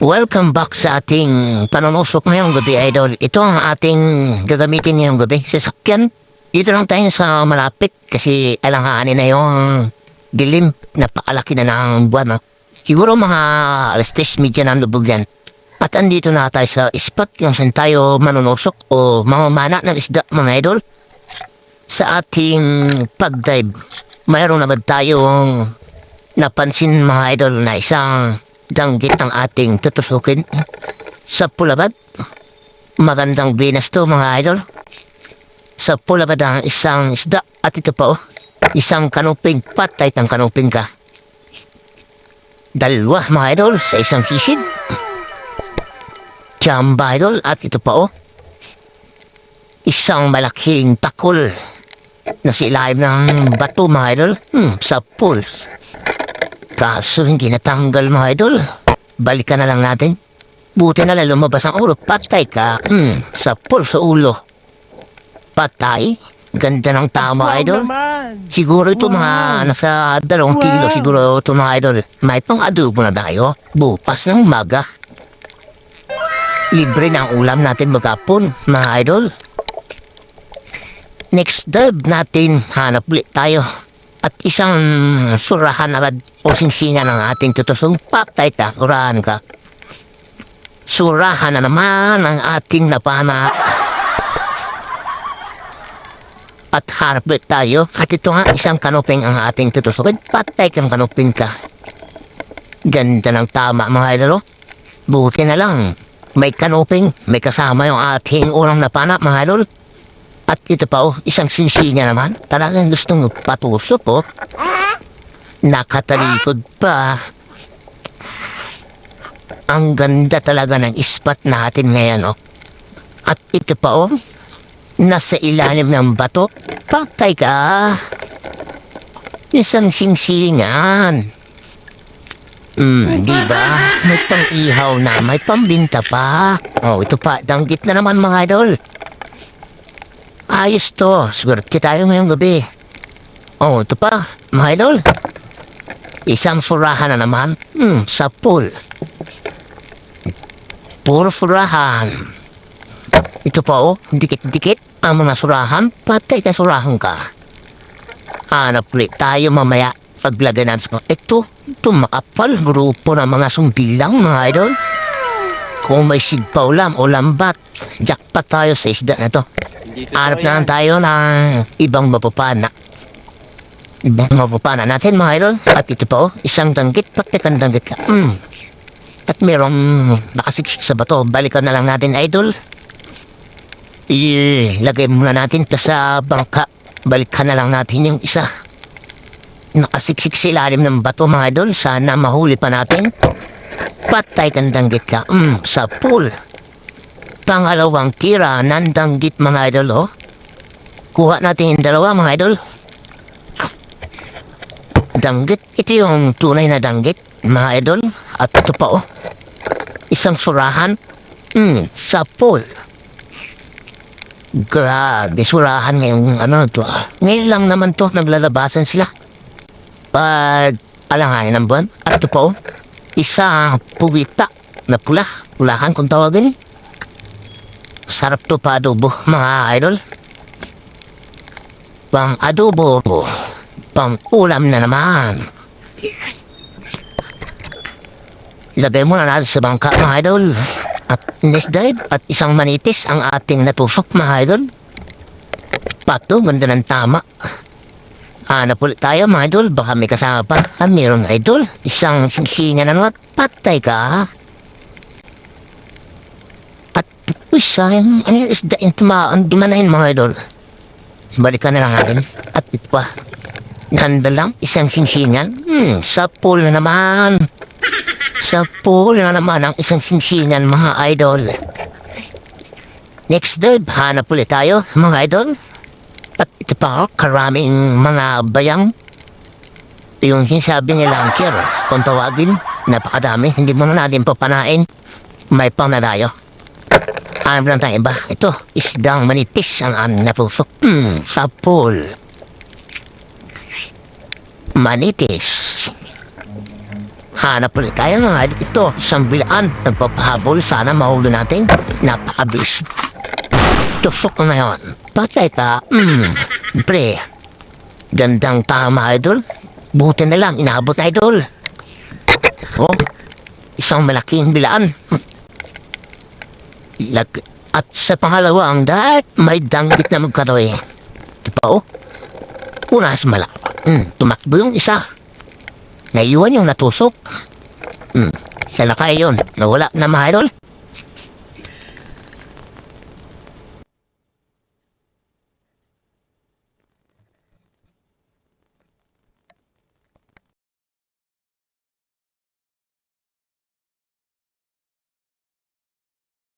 Welcome back sa ating panunusok ngayong gabi, Idol. Ito ang ating gagamitin ngayong gabi. Sasakyan. Dito lang tayo sa malapit kasi alanganin na yung dilim. Napakalaki na ng buwan. Siguro mga alas 10 media na lubog yan. At andito na tayo sa spot kung saan tayo manunusok o mamamana ng isda, mga idol. Sa ating pag-dive, mayroon na ba tayong napansin mga idol na isang danggit ng ating tutusukin sa Pulabad. Magandang Venus to mga idol. Sa Pulabad ang isang isda at ito pa oh, isang kanuping patay kang kanuping ka. Dalawa mga idol sa isang sisid. Jamba idol at ito pa oh, isang malaking takol na sa ng bato mga idol hmm, sa pool. Kaso hindi natanggal mga idol. Balikan na lang natin. Buti na lang lumabas ang ulo. Patay ka. Hmm, sa pool sa ulo. Patay? Ganda ng tama, idol. Siguro ito mga nasa dalawang kilo siguro ito mga idol. May pang adobo na tayo. Bukas ng umaga. Libre na ang ulam natin magkapon, mga idol. Next dive natin, hanap ulit tayo. At isang surahan agad o singsingan ng ating tutusong patay ka, urahan ka. Surahan na naman ang ating napana. At harap ulit tayo. At ito nga, isang kanuping ang ating tutusukin. Patay kang kanuping ka. Ganda ng tama mga idolo. Buti na lang. May kanuping, may kasama yung ating unang napana mga idol. At ito pa oh, isang sinsinya naman. Talagang gustong patusok oh. Nakatalikod pa. Ang ganda talaga ng ispat natin ngayon oh. At ito pa oh, nasa ilalim ng bato. Patay ka. Isang singsingan. Hmm, di ba? May pang-ihaw na, may pambinta pa. Oh, ito pa, danggit na naman mga idol. Ayos to, swerte tayo ngayong gabi. Oh, ito pa, mga idol. Isang furahan na naman. Hmm, sa pool. Puro furahan. Ito pa oh, dikit-dikit ang mga surahan, patay ka surahan ka. Hanap ulit tayo mamaya paglagay natin sa ito, ito makapal grupo ng mga sumbilang mga idol. Kung may sigpa ulam o lambat, jackpot tayo sa isda na to. Hanap na tayo ng ibang mapapana. Ibang mapapana natin mga idol. At ito pa oh, isang danggit, patikan danggit ka. Mm. At merong nakasiksik sa bato. Balikan na lang natin idol. Ilagay muna natin sa bangka. Balikan na lang natin yung isa. Nakasiksik sa ilalim ng bato mga idol. Sana mahuli pa natin. Patay kang danggit ka. Mm, sa pool. Pangalawang tira ng mga idol oh. Kuha natin yung dalawa mga idol. Danggit. Ito yung tunay na danggit mga idol. At ito pa oh. Isang surahan. Hmm, sa pool. Grabe, surahan ngayong ano to. ah. Ngayon lang naman to, naglalabasan sila. Pag alanganin ng buwan. At ito po, isa pugita na pula. Pulahan kung tawagin. Sarap to pa adobo, mga idol. Pang adobo, pang ulam na naman. Ilagay mo na natin sa bangka, mga idol. At next dive at isang manitis ang ating natusok, mga idol. Pato, ganda ng tama. Hanap ulit tayo, mga idol. Baka may kasama pa. Ah, meron, idol. Isang singsingan na naman. Patay ka. At, uy, sayang. Ano yung isda yung tumaan? Di manahin, mga idol. Balikan na lang natin. At ito pa. Ganda lang. Isang singsingan. Hmm, sa pool na naman. Sa pool na naman ang isang singsingan, mga idol. Next dive, hanap ulit tayo, mga idol. At ito pa, karaming mga bayang. Yung sinasabi nila ang kir, kung tawagin, napakadami. Hindi mo na natin papanain. May pang na tayo. Hanap lang tayo iba. Ito, isdang manitis ang aming napusok. Hmm, sa pool. Manitis. Hanap ulit tayo mga idol. Ito, isang bilaan. Nagpapahabol. Sana mahuli natin. Napakabilis. Tusok na yun. Patay ka. Hmm. Pre. Gandang tama, idol. Buti na lang, inaabot na, idol. Oh, isang malaking bilaan. Lag at sa pangalawa, ang dahil may danggit na magkaroy. Diba, oh? Una sa Hmm, tumakbo yung isa. Naiwan yung natusok. Hmm, sa lakay yun. Nawala na mga.